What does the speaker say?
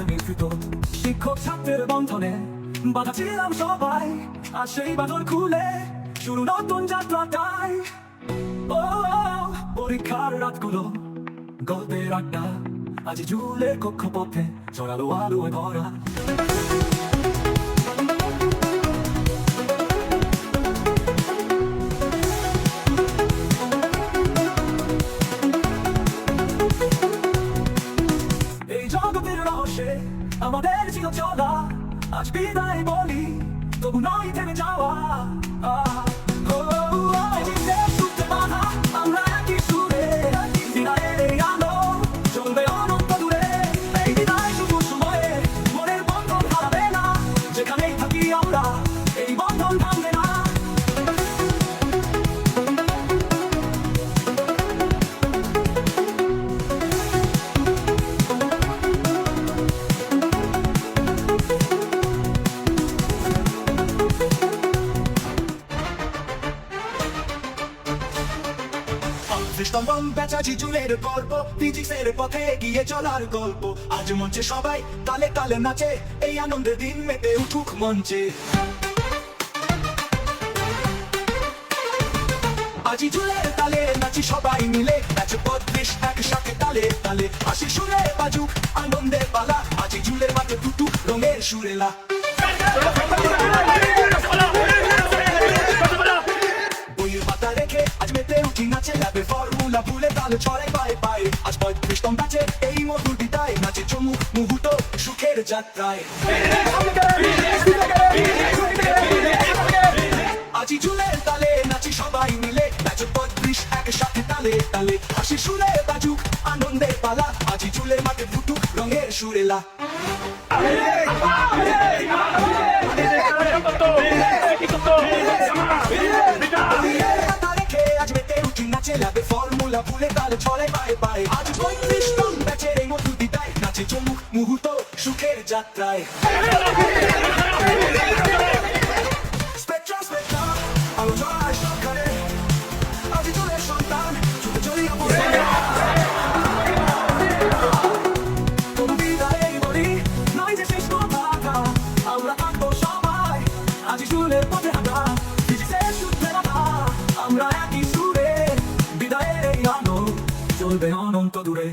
সাথে মিশ্রিত শিক্ষক ছাত্রের বন্ধনে বাধা ছিলাম সবাই। আর সেই বাঁধন খুলে শুরু নতুন যাত্রাটাই। ও, পরীক্ষার রাতগুলো, গল্পের আড্ডা, আজ জুলের কক্ষপথে চড়ালো আলোয় ভরা। রহস্যে আমাদের ছিল চলা। আজ বিদায় বলি তবু নয় থেমে যাওয়া। আহ, ও, এই ফিজিক্সের পথে গিয়ে চলার গল্প। আজ মঞ্চে সবাই তালে তালে নাচে, এই আনন্দের দিন মেতে উঠুক মঞ্চে। আজি চুলের তালে নাচি সবাই মিলে নাচ বত্রিশ একসাথে তালে তালে। হাসি সুরে আনন্দের পালা, আজি চুলের মাঠে টুটু রঙের সুরেলা। পায়ে পায়ে আজ পঁয়ত্রিশ তম নাচে এই মধুর বিদায় নাচে চমুক মুহূর্ত সুখের যাত্রায় আজি চুলের তালে নাচি সবাই মিলে নাচো পঁয়ত্রিশ একসাথে তালে তালে হাসি সুরে বাজুক আনন্দের পালা আজি চুলের মাঠে ফুটুক রঙের সুরেলা পাতা ফর্মুলা ভুলে তালে ছড়ে পায়ে পায়ে। আজ পঁয়ত্রিশ তম নাচের এই মধুর বিদায়। নাচে চমুক মুহূর্ত, সুখের যাত্রায়। স্পেকট্রা স্পেকট্রা, আলো জয় সরকারে চলবে অনন্ত দূরে